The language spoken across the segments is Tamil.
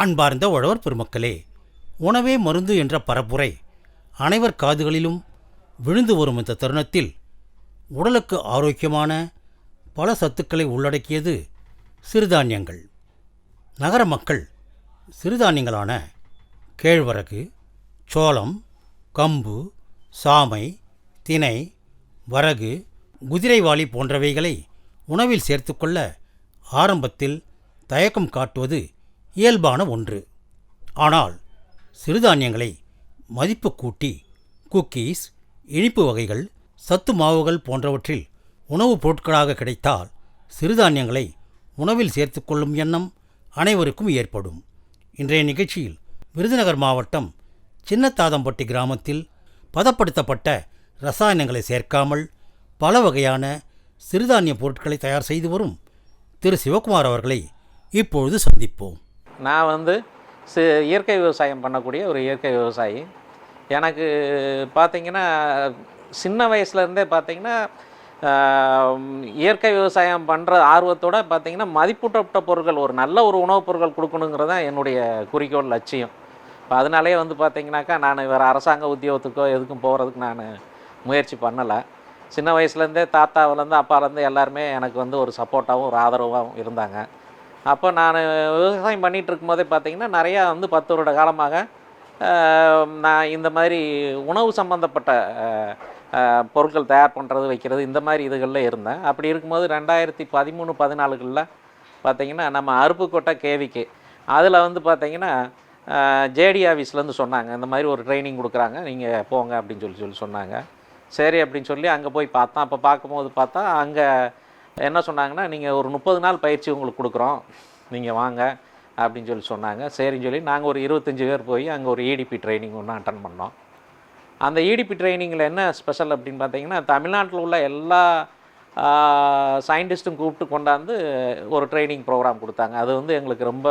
அன்பார்ந்த உழவர் பெருமக்களே உணவே மருந்து என்ற பரப்புரை அனைவர் காதுகளிலும் விழுந்து வரும் இந்த தருணத்தில் உடலுக்கு ஆரோக்கியமான பல சத்துக்களை உள்ளடக்கியது சிறுதானியங்கள். நகர மக்கள் சிறுதானியங்களான கேழ்வரகு சோளம் கம்பு சாமை தினை வரகு குதிரைவாளி போன்றவைகளை உணவில் சேர்த்துக்கொள்ள ஆரம்பத்தில் தயக்கம் காட்டுவது இயல்பான ஒன்று. ஆனால் சிறுதானியங்களை மதிப்பு கூட்டி குக்கீஸ் இனிப்பு வகைகள் சத்து மாவுகள் போன்றவற்றில் உணவுப் பொருட்களாக கிடைத்தால் சிறுதானியங்களை உணவில் சேர்த்துக்கொள்ளும் எண்ணம் அனைவருக்கும் ஏற்படும். இன்றைய நிகழ்ச்சியில் விருதுநகர் மாவட்டம் சின்னத்தாதம்பட்டி கிராமத்தில் பதப்படுத்தப்பட்ட ரசாயனங்களை சேர்க்காமல் பல வகையான சிறுதானிய பொருட்களை தயார் செய்து வரும் திரு. சிவகுமார் அவர்களை இப்பொழுது சந்திப்போம். நான் வந்து சி இயற்கை விவசாயம் பண்ணக்கூடிய ஒரு இயற்கை விவசாயி. எனக்கு பார்த்தீங்கன்னா சின்ன வயசுலேருந்தே பார்த்தீங்கன்னா இயற்கை விவசாயம் பண்ணுற ஆர்வத்தோட பார்த்திங்கன்னா மதிப்பூட்டப்பட்ட பொருட்கள் ஒரு நல்ல ஒரு உணவுப் பொருட்கள் கொடுக்கணுங்கிறது தான் என்னுடைய குறிக்கோள் லட்சியம். இப்போ அதனாலே வந்து பார்த்திங்கனாக்கா நான் வேறு அரசாங்க உத்தியோகத்துக்கோ எதுக்கும் போகிறதுக்கு நான் முயற்சி பண்ணலை. சின்ன வயசுலேருந்தே தாத்தாவிலேருந்து அப்பாலேருந்து எல்லாருமே எனக்கு வந்து ஒரு சப்போர்ட்டாகவும் ஒரு ஆதரவாகவும் இருந்தாங்க. அப்போ நான் விவசாயம் பண்ணிகிட்டு இருக்கும்போதே பார்த்தீங்கன்னா நிறையா வந்து பத்து வருட காலமாக நான் இந்த மாதிரி உணவு சம்மந்தப்பட்ட பொருட்கள் தயார் பண்ணுறது வைக்கிறது இந்த மாதிரி இதுகளில் இருந்தேன். அப்படி இருக்கும்போது ரெண்டாயிரத்தி பதிமூணு பதினாலுகளில் பார்த்திங்கன்னா நம்ம அருப்புக்கோட்டை கேவிக்கு அதில் வந்து பார்த்தீங்கன்னா ஜேடி ஆஃபீஸ்லேருந்து சொன்னாங்க இந்த மாதிரி ஒரு ட்ரைனிங் கொடுக்குறாங்க நீங்கள் போங்க அப்படின்னு சொல்லி சொல்லி சொன்னாங்க. சரி அப்படின்னு சொல்லி அங்கே போய் பார்த்தோம் அப்போ பார்க்கும்போது பார்த்தா அங்கே என்ன சொன்னாங்கன்னா நீங்கள் ஒரு முப்பது நாள் பயிற்சி உங்களுக்கு கொடுக்குறோம். நீங்கள் வாங்க அப்படின்னு சொல்லி சொன்னாங்க. சரின்னு சொல்லி நாங்கள் ஒரு இருபத்தஞ்சி பேர் போய் அங்கே ஒரு இடிபி ட்ரைனிங் ஒன்று அட்டன் பண்ணோம். அந்த இடிபி ட்ரைனிங்கில் என்ன ஸ்பெஷல் அப்படின்னு பார்த்தீங்கன்னா தமிழ்நாட்டில் உள்ள எல்லா சயின்டிஸ்ட்டும் கூப்பிட்டு கொண்டாந்து ஒரு ட்ரைனிங் ப்ரோக்ராம் கொடுத்தாங்க. அது வந்து எங்களுக்கு ரொம்ப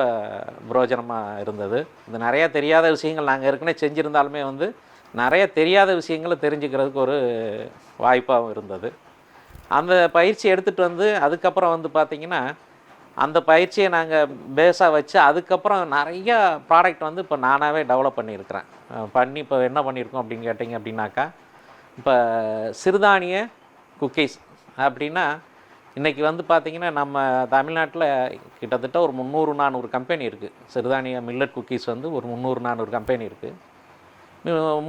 பிரயோஜனமாக இருந்தது. இது நிறையா தெரியாத விஷயங்கள் நாங்கள் ஏற்கனவே செஞ்சுருந்தாலுமே வந்து நிறைய தெரியாத விஷயங்களை தெரிஞ்சுக்கிறதுக்கு ஒரு வாய்ப்பாகவும் இருந்தது. அந்த பயிற்சி எடுத்துகிட்டு வந்து அதுக்கப்புறம் வந்து பார்த்திங்கன்னா அந்த பயிற்சியை நாங்கள் பேஸாக வச்சு அதுக்கப்புறம் நிறையா ப்ராடக்ட் வந்து இப்போ நானாகவே டெவலப் பண்ணியிருக்கிறேன். பண்ணி இப்போ என்ன பண்ணியிருக்கோம் அப்படின்னு கேட்டிங்க அப்படின்னாக்கா இப்போ சிறுதானிய குக்கீஸ் அப்படின்னா இன்றைக்கி வந்து பார்த்திங்கன்னா நம்ம தமிழ்நாட்டில் கிட்டத்தட்ட ஒரு முந்நூறு நானூறு கம்பெனி இருக்குது சிறுதானிய மில்லட் குக்கீஸ் வந்து ஒரு முந்நூறு நானூறு கம்பெனி இருக்குது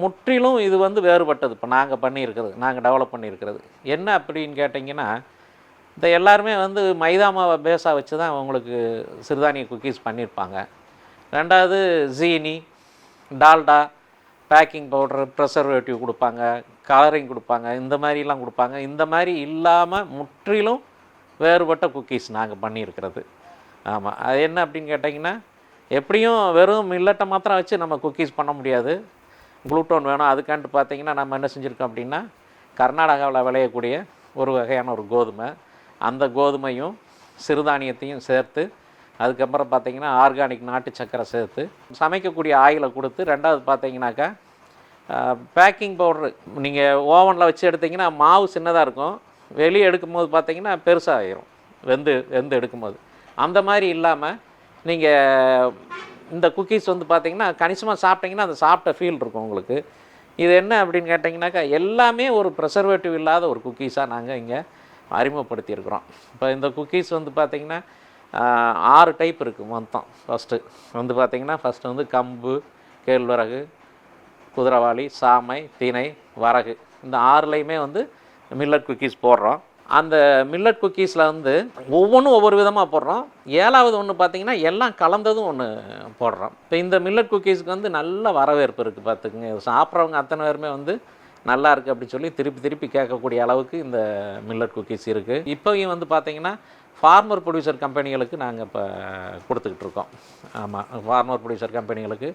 முற்றிலும் இது வந்து வேறுபட்டது. இப்போ நாங்கள் பண்ணியிருக்கிறது நாங்கள் டெவலப் பண்ணியிருக்கிறது. என்ன அப்படின்னு கேட்டிங்கன்னா இந்த எல்லாருமே வந்து மைதா மாவை பேஸாக வச்சு தான் அவங்களுக்கு சிறுதானிய குக்கீஸ் பண்ணியிருப்பாங்க. ரெண்டாவது ஜீனி டால்டா பேக்கிங் பவுடர் ப்ரெசர்வேட்டிவ் கொடுப்பாங்க கலரிங் கொடுப்பாங்க இந்த மாதிரிலாம் கொடுப்பாங்க. இந்த மாதிரி இல்லாமல் முற்றிலும் வேறுபட்ட குக்கீஸ் நாங்கள் பண்ணியிருக்கிறது. ஆமாம் அது என்ன அப்படின்னு கேட்டிங்கன்னா எப்படியும் வெறும் மில்லட்டை மாத்திரம் வச்சு நம்ம குக்கீஸ் பண்ண முடியாது. குளூட்டோன் வேணும். அதுக்கான்ட்டு பார்த்தீங்கன்னா நம்ம என்ன செஞ்சுருக்கோம் அப்படின்னா கர்நாடகாவில் விளையக்கூடிய ஒரு வகையான ஒரு கோதுமை. அந்த கோதுமையும் சிறுதானியத்தையும் சேர்த்து அதுக்கப்புறம் பார்த்தீங்கன்னா ஆர்கானிக் நாட்டு சக்கரை சேர்த்து சமைக்கக்கூடிய ஆயிலை கொடுத்து ரெண்டாவது பார்த்தீங்கன்னாக்கா பேக்கிங் பவுடரு. நீங்கள் ஓவனில் வச்சு எடுத்திங்கன்னா மாவு சின்னதாக இருக்கும். வெளியே எடுக்கும்போது பார்த்திங்கன்னா பெருசாக ஆயிரும். வெந்து வெந்து எடுக்கும்போது. அந்த மாதிரி இல்லாமல் நீங்கள் இந்த குக்கீஸ் வந்து பார்த்திங்கன்னா கணிசமாக சாப்பிட்டிங்கன்னா அந்த சாப்பிட்ட ஃபீல் இருக்கும் உங்களுக்கு. இது என்ன அப்படின்னு கேட்டிங்கனாக்கா எல்லாமே ஒரு ப்ரெசர்வேட்டிவ் இல்லாத ஒரு குக்கீஸாக நாங்கள் இங்கே அறிமுகப்படுத்தியிருக்கிறோம் இப்போ இந்த குக்கீஸ் வந்து பார்த்திங்கன்னா ஆறு டைப் இருக்குது மொத்தம். ஃபஸ்ட்டு வந்து பார்த்திங்கன்னா ஃபஸ்ட்டு வந்து கம்பு கேழ்வரகு குதிரவாளி சாமை திணை வரகு. இந்த ஆறுலையுமே வந்து மில்லட் குக்கீஸ் போடுறோம். அந்த மில்லட் குக்கீஸில் வந்து ஒவ்வொன்றும் ஒவ்வொரு விதமாக போடுறோம். ஏழாவது ஒன்று பார்த்தீங்கன்னா எல்லாம் கலந்ததும் ஒன்று போடுறோம். இப்போ இந்த மில்லட் குக்கீஸுக்கு வந்து நல்ல வரவேற்பு இருக்குது பார்த்துக்குங்க சாப்பிட்றவங்க அத்தனை பேருமே வந்து நல்லா இருக்குது அப்படின்னு சொல்லி திருப்பி திருப்பி கேட்கக்கூடிய அளவுக்கு இந்த மில்லட் குக்கீஸ் இருக்குது இப்போயும் வந்து பார்த்திங்கன்னா ஃபார்மர் ப்ரொடியூசர் கம்பெனிகளுக்கு நாங்கள் இப்போ கொடுத்துக்கிட்டு இருக்கோம். ஆமாம் ஃபார்மர் ப்ரொடியூசர் கம்பெனிகளுக்கு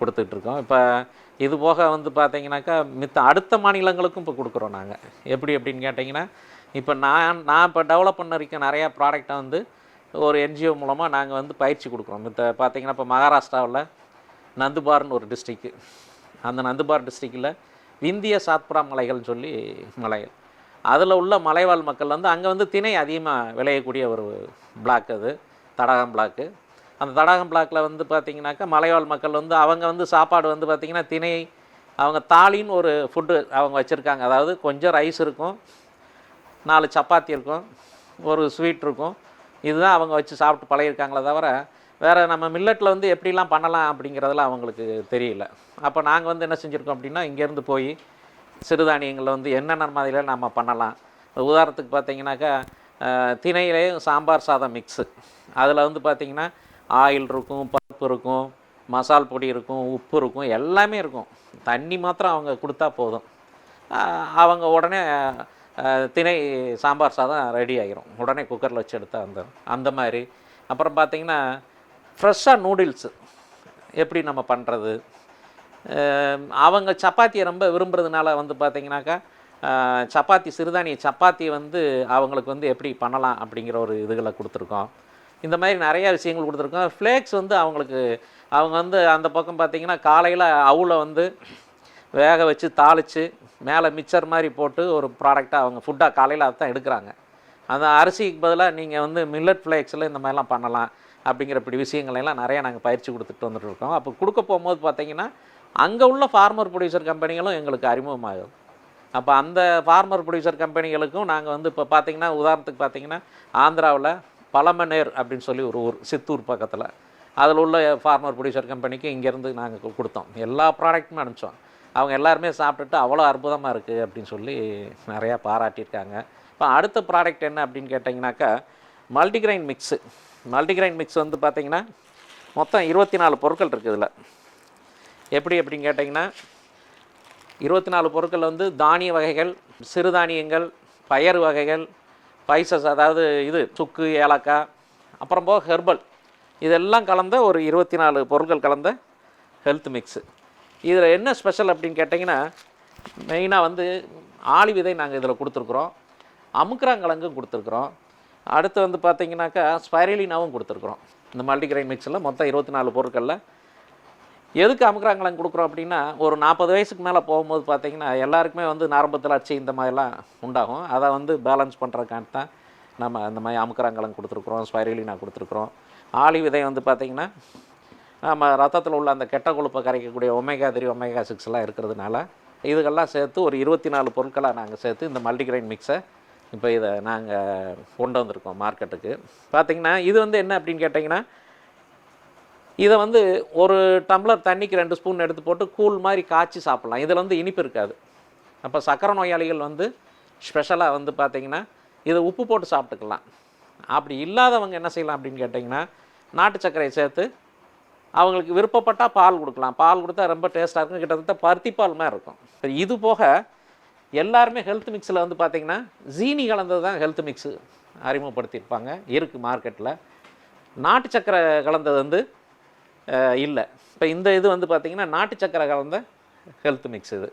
கொடுத்துக்கிட்டு இருக்கோம். இப்போ இது போக வந்து பார்த்திங்கனாக்கா மித்த அடுத்த மாநிலங்களுக்கும் இப்போ கொடுக்குறோம் நாங்கள் எப்படி அப்படின்னு கேட்டிங்கன்னா இப்போ நான் நான் இப்போ டெவலப் பண்ண இருக்க நிறையா ப்ராடக்டை வந்து ஒரு என்ஜிஓ மூலமாக நாங்கள் வந்து பயிற்சி கொடுக்குறோம். இப்போ பார்த்தீங்கன்னா இப்போ மகாராஷ்டிராவில் நந்துபார்னு ஒரு டிஸ்ட்ரிக்கு அந்த நந்துபார் டிஸ்ட்ரிக்டில் விந்திய சாத்புரா மலைகள்னு சொல்லி மலைகள். அதில் உள்ள மலைவாழ் மக்கள் வந்து அங்கே வந்து திணை அதிகமாக விளையக்கூடிய ஒரு பிளாக் அது. தடகம் பிளாக்கு அந்த தடாகம் பிளாக்கில் வந்து பார்த்திங்கனாக்கா மலைவாழ் மக்கள் வந்து அவங்க வந்து சாப்பாடு வந்து பார்த்திங்கன்னா திணை அவங்க தாலின்னு ஒரு ஃபுட்டு அவங்க வச்சுருக்காங்க. அதாவது கொஞ்சம் ரைஸ் இருக்கும் நாலு சப்பாத்தி இருக்கும் ஒரு ஸ்வீட் இருக்கும். இதுதான் அவங்க வச்சு சாப்பிட்டு பழகிருக்காங்களே தவிர வேறு நம்ம மில்லட்டில் வந்து எப்படிலாம் பண்ணலாம் அப்படிங்கிறதெல்லாம் அவங்களுக்கு தெரியல. அப்போ நாங்கள் வந்து என்ன செஞ்சுருக்கோம் அப்படின்னா இங்கேருந்து போய் சிறுதானியங்களில் வந்து என்னென்ன மாதிரியில் நம்ம பண்ணலாம். உதாரணத்துக்கு பார்த்தீங்கன்னாக்கா திணையிலேயும் சாம்பார் சாதம் மிக்ஸு அதில் வந்து பார்த்திங்கன்னா ஆயில் இருக்கும் பருப்பு இருக்கும் மசால் பொடி இருக்கும் உப்பு இருக்கும் எல்லாமே இருக்கும். தண்ணி மாத்திரம் அவங்க கொடுத்தா போதும். அவங்க உடனே திணை சாம்பார் சாதம் ரெடி ஆகிரும் உடனே குக்கரில் வச்சு எடுத்தால் அந்த அந்த மாதிரி. அப்புறம் பார்த்தீங்கன்னா ஃப்ரெஷ்ஷாக நூடுல்ஸு எப்படி நம்ம பண்ணுறது அவங்க சப்பாத்தியை ரொம்ப விரும்புறதுனால வந்து பார்த்தீங்கன்னாக்கா சப்பாத்தி சிறுதானிய சப்பாத்தி வந்து அவங்களுக்கு வந்து எப்படி பண்ணலாம் அப்படிங்கிற ஒரு இதுகளை கொடுத்துருக்கோம். இந்த மாதிரி நிறையா விஷயங்கள் கொடுத்துருக்கோம். ஃப்ளேக்ஸ் வந்து அவங்களுக்கு அவங்க வந்து அந்த பக்கம் பார்த்திங்கன்னா காலையில் அவுளை வந்து வேக வச்சு தாளித்து மேலே மிக்சர் மாதிரி போட்டு ஒரு ப்ராடக்டாக அவங்க ஃபுட்டாக காலையில் அதுதான் எடுக்கிறாங்க. அந்த அரிசிக்கு பதிலாக நீங்கள் வந்து மில்லட் ஃப்ளேக்ஸில் இந்த மாதிரிலாம் பண்ணலாம் அப்படிங்கிற இப்படி விஷயங்களெல்லாம் நிறையா நாங்கள் பயிற்சி கொடுத்துட்டு வந்துட்டு இருக்கோம் அப்போ கொடுக்க போகும்போது பார்த்தீங்கன்னா அங்கே உள்ள ஃபார்மர் ப்ரொடியூசர் கம்பெனிகளும் எங்களுக்கு அறிமுகமாகுது. அப்போ அந்த ஃபார்மர் ப்ரொடியூசர் கம்பெனிகளுக்கும் நாங்கள் வந்து இப்போ பார்த்தீங்கன்னா உதாரணத்துக்கு பார்த்தீங்கன்னா ஆந்திராவில் பழமநேர் அப்படின்னு சொல்லி ஒரு ஊர் சித்தூர் பக்கத்தில். அதில் உள்ள ஃபார்மர் ப்ரொடியூசர் கம்பெனிக்கு இங்கேருந்து நாங்கள் கொடுத்தோம். எல்லா ப்ராடக்ட்டுமே அனுப்பிச்சோம். அவங்க எல்லாருமே சாப்பிட்டுட்டு அவ்வளோ அற்புதமாக இருக்குது அப்படின்னு சொல்லி நிறையா பாராட்டியிருக்காங்க. இப்போ அடுத்த ப்ராடக்ட் என்ன அப்படின்னு கேட்டிங்கனாக்கா மல்டிகிரைன் மிக்ஸு மல்டிகிரைன் மிக்ஸ் வந்து பார்த்திங்கன்னா மொத்தம் இருபத்தி நாலு பொருட்கள் இருக்குது இதில். எப்படி அப்படின்னு கேட்டிங்கன்னா இருபத்தி நாலு பொருட்கள் வந்து தானிய வகைகள் சிறுதானியங்கள் பயறு வகைகள் பைசஸ் அதாவது இது சுக்கு ஏலக்காய் அப்புறம் போக ஹெர்பல் இதெல்லாம் கலந்த ஒரு இருபத்தி நாலு பொருட்கள் கலந்த ஹெல்த் மிக்ஸு இதில் என்ன ஸ்பெஷல் அப்படின்னு கேட்டிங்கன்னா மெயினாக வந்து ஆளி விதை நாங்கள் இதில் கொடுத்துருக்குறோம். அமுக்குறாங்கிழங்கும் கொடுத்துருக்குறோம். அடுத்து வந்து பார்த்தீங்கன்னாக்கா ஸ்பைரலினாவும் கொடுத்துருக்குறோம். இந்த மல்டிகிரைன் மிக்ஸில் மொத்தம் இருபத்தி நாலு பொருட்களில். எதுக்கு அமுக்குறாங்களாங்க கொடுக்குறோம் அப்படின்னா ஒரு நாற்பது வயசுக்கு மேலே போகும்போது பார்த்தீங்கன்னா எல்லாருக்குமே வந்து நரம்பு தளர்ச்சி இந்த மாதிரிலாம் உண்டாகும். அதை வந்து பேலன்ஸ் பண்ணுறதுக்காண்டி தான் நம்ம இந்த மாதிரி அமுக்குறாங்கலம் கொடுத்துருக்குறோம் ஸ்பைரலினா கொடுத்துருக்குறோம். ஆளி விதை வந்து பார்த்திங்கன்னா நம்ம ரத்தத்தில் உள்ள அந்த கெட்ட கொழுப்பை கரைக்கக்கூடிய ஒமேகா த்ரீ ஒமேகா சிக்ஸ்லாம் இருக்கிறதுனால இதுகெல்லாம் சேர்த்து ஒரு இருபத்தி நாலு பொருட்களாக நாங்கள் சேர்த்து இந்த மல்டிகிரைன் மிக்ஸை இப்போ இதை நாங்கள் கொண்டு வந்திருக்கோம் மார்க்கெட்டுக்கு. பார்த்திங்கன்னா இது வந்து என்ன அப்படின்னு கேட்டிங்கன்னா இதை வந்து ஒரு டம்ளர் தண்ணிக்கு ரெண்டு ஸ்பூன் எடுத்து போட்டு கூழ் மாதிரி காய்ச்சி சாப்பிட்லாம். இதில் வந்து இனிப்பு இருக்காது. அப்போ சக்கரை நோயாளிகள் வந்து ஸ்பெஷலாக வந்து பார்த்திங்கன்னா இதை உப்பு போட்டு சாப்பிட்டுக்கலாம். அப்படி இல்லாதவங்க என்ன செய்யலாம் அப்படின்னு கேட்டிங்கன்னா நாட்டு சர்க்கரையை சேர்த்து அவங்களுக்கு விருப்பப்பட்டால் பால் கொடுக்கலாம். பால் கொடுத்தா ரொம்ப டேஸ்ட்டாக இருக்கும். கிட்டத்தட்ட பருத்தி பால் மாதிரி இருக்கும். இப்போ இது போக எல்லாருமே ஹெல்த் மிக்ஸில் வந்து பார்த்திங்கன்னா ஜீனி கலந்தது தான் ஹெல்த் மிக்ஸு அறிமுகப்படுத்தியிருப்பாங்க. இருக்குது மார்க்கெட்டில் நாட்டு சக்கரை கலந்தது வந்து இல்லை. இப்போ இந்த இது வந்து பார்த்திங்கன்னா நாட்டு சக்கரை கலந்த ஹெல்த் மிக்ஸ் இது.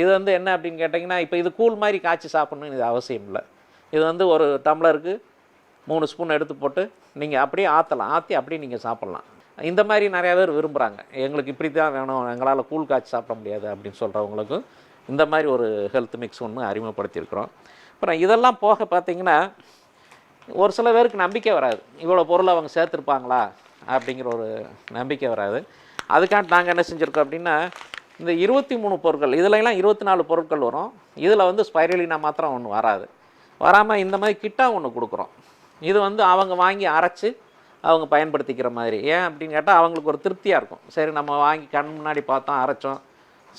இது வந்து என்ன அப்படின்னு கேட்டிங்கன்னா இப்போ இது கூழ் மாதிரி காய்ச்சி சாப்பிட்ணுன்னு இது அவசியம் இல்லை. இது வந்து ஒரு டம்ளருக்கு மூணு ஸ்பூன் எடுத்து போட்டு நீங்கள் அப்படியே ஆற்றலாம் ஆற்றி அப்படியே நீங்கள் சாப்பிட்லாம். இந்த மாதிரி நிறையா பேர் விரும்புகிறாங்க எங்களுக்கு இப்படி தான் வேணும் எங்களால் கூழ் காய்ச்சி சாப்பிட முடியாது அப்படின்னு சொல்கிறவங்களுக்கும் இந்த மாதிரி ஒரு ஹெல்த் மிக்ஸ் ஒன்று அறிமுகப்படுத்தியிருக்கிறோம். அப்புறம் இதெல்லாம் போக பார்த்தீங்கன்னா ஒரு சில பேருக்கு நம்பிக்கை வராது. இவ்வளோ பொருள் அவங்க சேர்த்துருப்பாங்களா? அப்படிங்கிற ஒரு நம்பிக்கை வராது. அதுக்காண்டி நாங்கள் என்ன செஞ்சுருக்கோம் அப்படின்னா இந்த இருபத்தி மூணு பொருட்கள் இதுலலாம் இருபத்தி நாலு பொருட்கள் வரும். இதில் வந்து ஸ்பைரலினா மாத்திரம் ஒன்று வராது. வராமல் இந்த மாதிரி கிட்டா ஒன்று கொடுக்குறோம். இது வந்து அவங்க வாங்கி அரைச்சி அவங்க பயன்படுத்திக்கிற மாதிரி. ஏன் அப்படின்னு கேட்டால் அவங்களுக்கு ஒரு திருப்தியாக இருக்கும். சரி நம்ம வாங்கி கண் முன்னாடி பார்த்தோம் அரைச்சோம்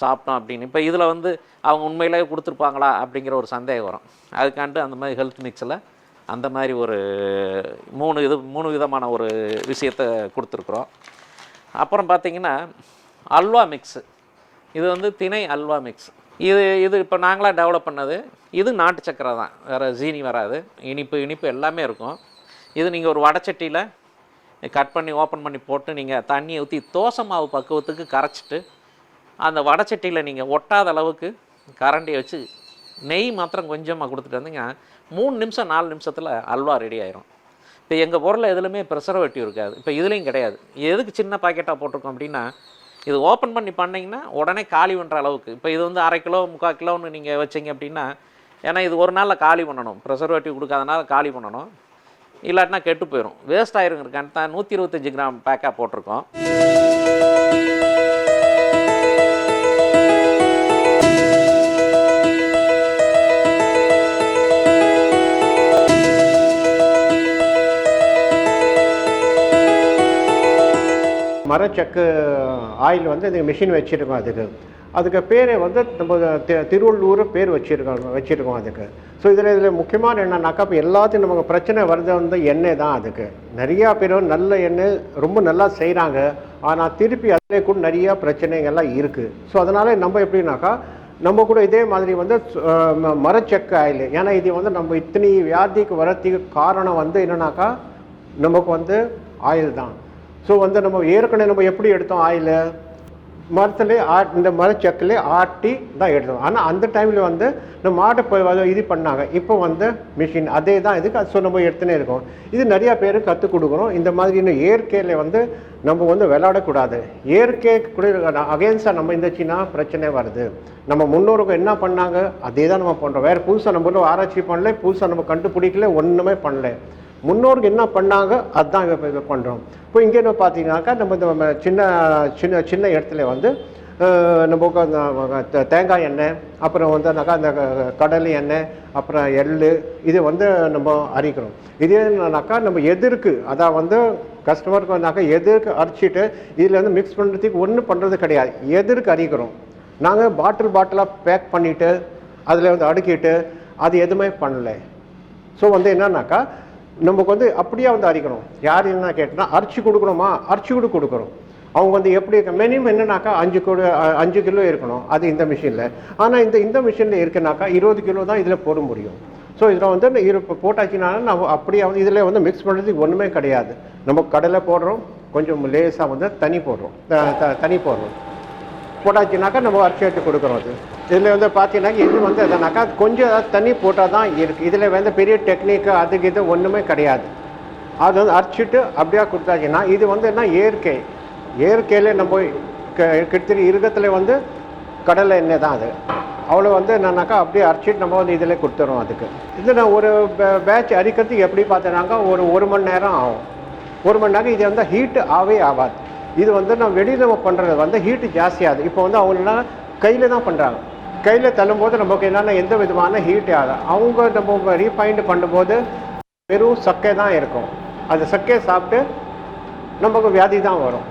சாப்பிட்டோம் அப்படின்னு. இப்போ இதில் வந்து அவங்க உண்மையிலே கொடுத்துருப்பாங்களா அப்படிங்கிற ஒரு சந்தேகம் வரும். அதுக்காண்டு அந்த மாதிரி ஹெல்த் மிக்ஸில் அந்த மாதிரி ஒரு மூணு இது மூணு விதமான ஒரு விஷயத்தை கொடுத்துருக்குறோம். அப்புறம் பார்த்தீங்கன்னா அல்வா மிக்ஸு இது வந்து திணை அல்வா மிக்ஸ் இது இது இப்போ நாங்களாக டெவலப் பண்ணது இது நாட்டு சக்கரை தான். வேறு ஜீனி வராது. இனிப்பு இனிப்பு எல்லாமே இருக்கும். இது நீங்கள் ஒரு வடச்சட்டியில் கட் பண்ணி ஓப்பன் பண்ணி போட்டு நீங்கள் தண்ணியை ஊற்றி தோசை மாவு பக்குவத்துக்கு கரைச்சிட்டு அந்த வடச்சட்டியில் நீங்கள் ஒட்டாத அளவுக்கு கரண்டியை வச்சு நெய் மாத்திரம் கொஞ்சமாக கொடுத்துட்டு வந்தீங்க மூணு நிமிஷம் நாலு நிமிஷத்தில் அல்வா ரெடி ஆயிரும். இப்போ எங்கள் பொருளில் எதுலையுமே ப்ரெசர்வேட்டிவ் இருக்காது. இப்போ இதுலேயும் கிடையாது. எதுக்கு சின்ன பாக்கெட்டாக போட்டிருக்கோம் அப்படின்னா இது ஓப்பன் பண்ணி பண்ணிங்கன்னா உடனே காலி பண்ணுற அளவுக்கு. இப்போ இது வந்து அரை கிலோ முக்கால் கிலோன்னு நீங்கள் வச்சீங்க அப்படின்னா ஏன்னா இது ஒரு நாளில் காலி பண்ணணும். ப்ரெசர்வேட்டிவ் கொடுக்காதனால காலி பண்ணணும். இல்லாட்டினா கெட்டு போயிடும் வேஸ்ட் ஆயிருங்கிறக்கான தான் நூற்றி இருபத்தஞ்சி கிராம் பேக்காக போட்டிருக்கோம். மரச்சக்கு ஆயில் வந்து இந்த மிஷின் வச்சுருக்கோம் அதுக்கு. அதுக்கு பேரை வந்து நம்ம தி- திருவள்ளூர் பேர் வச்சுருக்கோம் வச்சுருக்கோம் அதுக்கு. ஸோ இதில் இதில் முக்கியமான என்னன்னாக்கா இப்போ எல்லாத்தையும் நமக்கு பிரச்சனை வருது வந்து எண்ணெய் தான் அதுக்கு. நிறையா பேர் நல்ல எண்ணெய் ரொம்ப நல்லா செய்கிறாங்க ஆனால் திருப்பி அதிலே கூட நிறையா பிரச்சனைகள்லாம் இருக்குது ஸோ அதனால் நம்ம எப்படின்னாக்கா நம்ம கூட இதே மாதிரி வந்து மரச்செக்க ஆயில். ஏன்னா இது வந்து நம்ம இத்தனை வியாதிக்கு வரத்துக்கு காரணம் வந்து என்னன்னாக்கா நமக்கு வந்து ஆயில் தான். ஸோ வந்து நம்ம ஏற்கனவே நம்ம எப்படி எடுத்தோம் ஆயில்? மரத்துலேயே ஆ இந்த மரச்சக்கிலே ஆட்டி தான் எடுத்தோம். ஆனால் அந்த டைமில் வந்து நம்ம மாட்டை போய் வந்து இது பண்ணாங்க. இப்போ வந்து மிஷின் அதே தான் இதுக்கு ஸோ நம்ம எடுத்துனே இருக்கோம். இது நிறையா பேருக்கு கற்றுக் கொடுக்குறோம். இந்த மாதிரி இன்னும் இயற்கையில் வந்து நம்ம வந்து விளையாடக்கூடாது. இயற்கை கூட அகேன்ஸ்டாக நம்ம இருந்துச்சுன்னா பிரச்சனை வருது. நம்ம முன்னோர்கள் என்ன பண்ணாங்க? அதே தான் நம்ம பண்ணுறோம் வேறு புதுசாக நம்ம ஆராய்ச்சி பண்ணல புதுசாக நம்ம கண்டுபிடிக்கல ஒன்றுமே பண்ணல. முன்னோர்கள் என்ன பண்ணாங்க? அதுதான் இப்போ இப்போ பண்ணுறோம் இப்போ இங்கே என்ன பார்த்தீங்கன்னாக்கா நம்ம இந்த சின்ன சின்ன சின்ன இடத்துல வந்து நம்ம தேங்காய் எண்ணெய் அப்புறம் வந்து அந்தாக்கா அந்த கடல் கடலை எண்ணெய் அப்புறம் எள்ளு இது வந்து நம்ம அரிக்கிறோம். இதே என்னன்னாக்கா நம்ம எதிர்க்கு அதான் வந்து கஸ்டமருக்கு வந்தாக்கா எதிர்க்கு அரைச்சிட்டு இதில் வந்து மிக்ஸ் பண்ணுறதுக்கு ஒன்றும் பண்ணுறது கிடையாது. எதிர்க்கு அரிக்கிறோம். நாங்கள் பாட்டில் பாட்டிலாக பேக் பண்ணிவிட்டு அதில் வந்து அடுக்கிட்டு அது எதுவுமே பண்ணலை. ஸோ வந்து என்னன்னாக்கா நமக்கு வந்து அப்படியே வந்து அரிக்கணும் யார் என்ன கேட்டனா அரிச்சு கொடுக்கணுமா? அரிச்சு கூட கொடுக்குறோம் அவங்க வந்து எப்படி மினிமம் என்னன்னாக்கா அஞ்சு கிலோ அஞ்சு கிலோ இருக்கணும். அது இந்த மிஷினில் ஆனால் இந்த இந்த மிஷினில் இருக்குனாக்கா இருபது கிலோ தான் இதில் போட முடியும். ஸோ இதில் வந்து இந்த இப்போ போட்டாச்சுனாலும் நம்ம அப்படியே வந்து இதில் வந்து மிக்ஸ் பண்ணுறதுக்கு ஒன்றுமே கிடையாது. நம்ம கடலை போடுறோம் கொஞ்சம் லேசாக வந்து தனி போடுறோம். தனி போடுறோம். போட்டாச்சுனாக்கா நம்ம அரிசி எடுத்து கொடுக்குறோம் அது. இதில் வந்து பார்த்தீங்கன்னா இது வந்து எதுனாக்கா கொஞ்சம் ஏதாவது தண்ணி போட்டால் தான் இருக்குது இதில் வந்து பெரிய டெக்னிக்கு அதுக்கு இது ஒன்றுமே கிடையாது. அது வந்து அரைச்சிட்டு அப்படியே கொடுத்தாச்சுன்னா இது வந்து என்ன இயற்கை. இயற்கையில் நம்ம கிட்டத்தட்ட இருக்கத்தில் வந்து கடலை எண்ணெய் தான் அது. அவ்வளோ வந்து என்னன்னாக்கா அப்படியே அரைச்சிட்டு நம்ம வந்து இதில் கொடுத்துறோம் அதுக்கு. இது நான் ஒரு பேட்ச் அரிக்கிறதுக்கு எப்படி பார்த்தேனாக்கா ஒரு ஒரு மணி நேரம் ஆகும். ஒரு மணி நேரம் இது வந்து ஹீட் ஆவே ஆகாது. இது வந்து நம்ம வெளியில் நம்ம பண்ணுறது வந்து ஹீட்டு ஜாஸ்தியாகுது. இப்போ வந்து அவங்களெலாம் கையில் தான் பண்ணுறாங்க கையில் தள்ளும்போது நமக்கு என்னென்ன எந்த விதமான ஹீட் ஆகாது. அவங்க நம்ம ரீஃபைண்ட் பண்ணும்போது வெறும் சக்கை தான் இருக்கும். அந்த சக்கையை சாப்பிட்டு நமக்கு வியாதி தான் வரும்.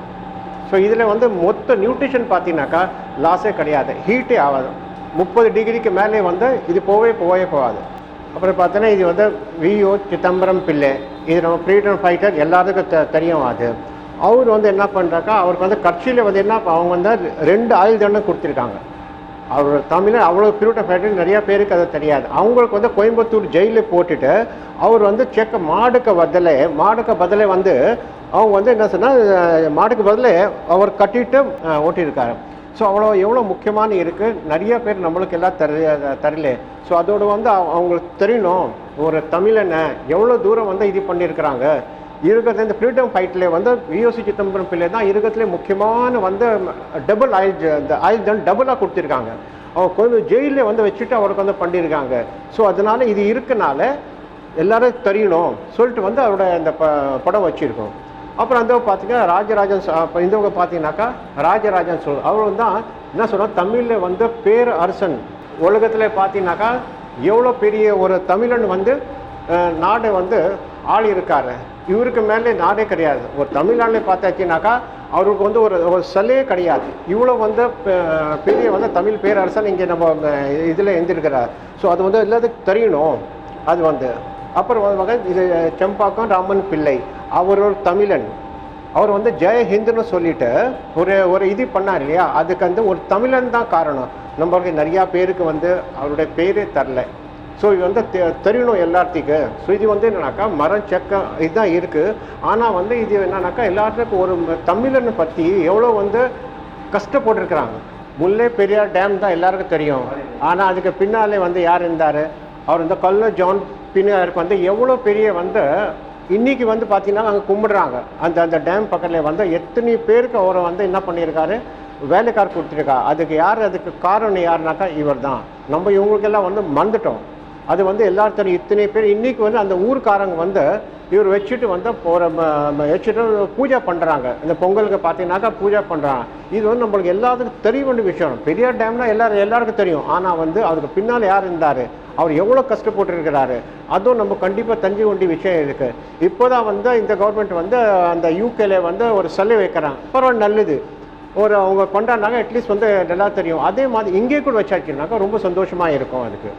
ஸோ இதில் வந்து மொத்த நியூட்ரிஷன் பார்த்தீங்கன்னாக்கா லாஸே கிடையாது. ஹீட்டே ஆகாது. முப்பது டிகிரிக்கு மேலே வந்து இது போவே போவே போகாது. அப்புறம் பார்த்தோன்னா இது வந்து விஓ சிதம்பரம் பிள்ளை இது நம்ம ஃப்ரீடம் ஃபைட்டர் எல்லாத்துக்கும் த தெரியும் அது. அவர் வந்து என்ன பண்ணுறாக்கா அவருக்கு வந்து கட்சியில் வந்து என்ன அவங்க வந்து ரெண்டு ஆயுள் தண்டனை கொடுத்துருக்காங்க. அவர் தமிழர் அவ்வளோ ஃப்ரீடம் ஃபேக்டரி நிறையா பேருக்கு அது தெரியாது. அவங்களுக்கு வந்து கோயம்புத்தூர் ஜெயிலில் போட்டுட்டு அவர் வந்து செக்க மாடுக்கு பதிலே மாடுக்கு பதிலே வந்து அவங்க வந்து என்ன சொன்னால் மாடுக்கு பதிலே அவர் கட்டிட்டு ஓட்டியிருக்காரு. ஸோ அவ்வளோ எவ்வளோ முக்கியமான இருக்குது நிறைய பேர் நம்மளுக்கு எல்லாம் தெரிய தரல ஸோ அதோடு வந்து அவங்களுக்கு தெரியணும் ஒரு தமிழனை எவ்வளோ தூரம் வந்து இது பண்ணியிருக்கிறாங்க. இருக்கிறது இந்த ஃப்ரீடம் ஃபைட்டில் வந்து விஓசி சிதம்பரம் பிள்ளை தான் இருக்கிறதுலே முக்கியமான வந்து டபுள் ஆயில் இந்த ஆயில் தன் டபுளாக கொடுத்துருக்காங்க. அவங்க கொஞ்சம் ஜெயிலில் வந்து வச்சுட்டு அவருக்கு வந்து பண்ணியிருக்காங்க ஸோ அதனால் இது இருக்கனால எல்லாரும் தெரியணும். சொல்லிட்டு வந்து அவரோட அந்த ப படம் வச்சுருக்கோம். அப்புறம் அந்த பார்த்தீங்கன்னா ராஜராஜன் இந்தவங்க பார்த்தீங்கன்னாக்கா ராஜராஜன் சொல் அவர் தான் என்ன சொல்கிறோம் தமிழில் வந்து பேர் அரசன் உலகத்தில் பார்த்தீங்கன்னாக்கா எவ்வளோ பெரிய ஒரு தமிழன் வந்து நாடு நாடை வந்து ஆள் இருக்காரு. இவருக்கு மேலே நாடே கிடையாது. ஒரு தமிழ்நாட்டில் பார்த்தாச்சுனாக்கா அவருக்கு வந்து ஒரு ஒரு சிலையே கிடையாது. இவ்வளோ வந்து பெ- பெரிய வந்து தமிழ் பேரரசன் இங்கே நம்ம இதில் எழுந்திருக்கிறார். ஸோ அது வந்து எல்லாத்துக்கும் தெரியணும். அது வந்து. அப்புறம் வந்து மகன் இது செம்பாக்கம் ராமன் பிள்ளை. அவர் ஒரு தமிழன். அவர் வந்து ஜெய ஹிந்துன்னு சொல்லிட்டு ஒரு ஒரு இது பண்ணார் இல்லையா? அதுக்கு வந்து ஒரு தமிழன் தான் காரணம். நம்மளுக்கு நிறையா பேருக்கு வந்து அவருடைய பேரே தரல. ஸோ இது வந்து தெ- தெரியணும் எல்லாத்துக்கும் ஸோ இது வந்து என்னன்னாக்கா மரம் செக்கம் இதுதான் இருக்குது ஆனால் வந்து இது என்னன்னாக்கா எல்லாத்துக்கும் ஒரு ம- தமிழனை பற்றி எவ்வளோ வந்து கஷ்டப்பட்டுருக்குறாங்க. முல்லை பெரியார் டேம் தான் எல்லாருக்கும் தெரியும். ஆனால் அதுக்கு பின்னாலே வந்து யார் இருந்தார்? அவர் இந்த கல்ல ஜான் பின்னாருக்கு வந்து எவ்வளோ பெரிய வந்து இன்னைக்கு வந்து பார்த்திங்கன்னா அங்கே கும்பிடுறாங்க. அந்த அந்த டேம் பக்கத்தில் வந்து எத்தனை பேருக்கு அவரை வந்து என்ன பண்ணியிருக்காரு? வேலைக்கார் கொடுத்துருக்கா. அதுக்கு யார் அதுக்கு காரணம் யாருனாக்கா இவர் தான் நம்ம இவங்களுக்கெல்லாம் வந்து மறந்துட்டோம். அது வந்து எல்லாரும் தெரியும் இத்தனை பேர் இன்றைக்கி வந்து அந்த ஊர்க்காரங்க வந்து இவர் வச்சுட்டு வந்து போகிற வச்சுட்டு பூஜை பண்ணுறாங்க இந்த பொங்கலுக்கு பார்த்தீங்கன்னாக்கா பூஜை பண்ணுறாங்க இது வந்து நம்மளுக்கு எல்லாத்துக்கும் தெரிய வேண்டிய விஷயம். பெரியார் டேம்னா எல்லாரும் எல்லாருக்கும் தெரியும். ஆனால் வந்து அதுக்கு பின்னால் யார் இருந்தார்? அவர் எவ்வளோ கஷ்டப்பட்டு இருக்கிறாரு அதுவும் நம்ம கண்டிப்பாக தெரிஞ்ச வேண்டிய விஷயம் இருக்குது இப்போ தான் வந்து இந்த கவர்மெண்ட் வந்து அந்த யூகேல வந்து ஒரு சிலை வைக்கிறாங்க. பரவாயில்ல நல்லது. ஒரு அவங்க கொண்டாடினாங்க அட்லீஸ்ட் வந்து நல்லா தெரியும். அதே மாதிரி இங்கே கூட வச்சாச்சுனாக்கா ரொம்ப சந்தோஷமாக இருக்கும் அதுக்கு.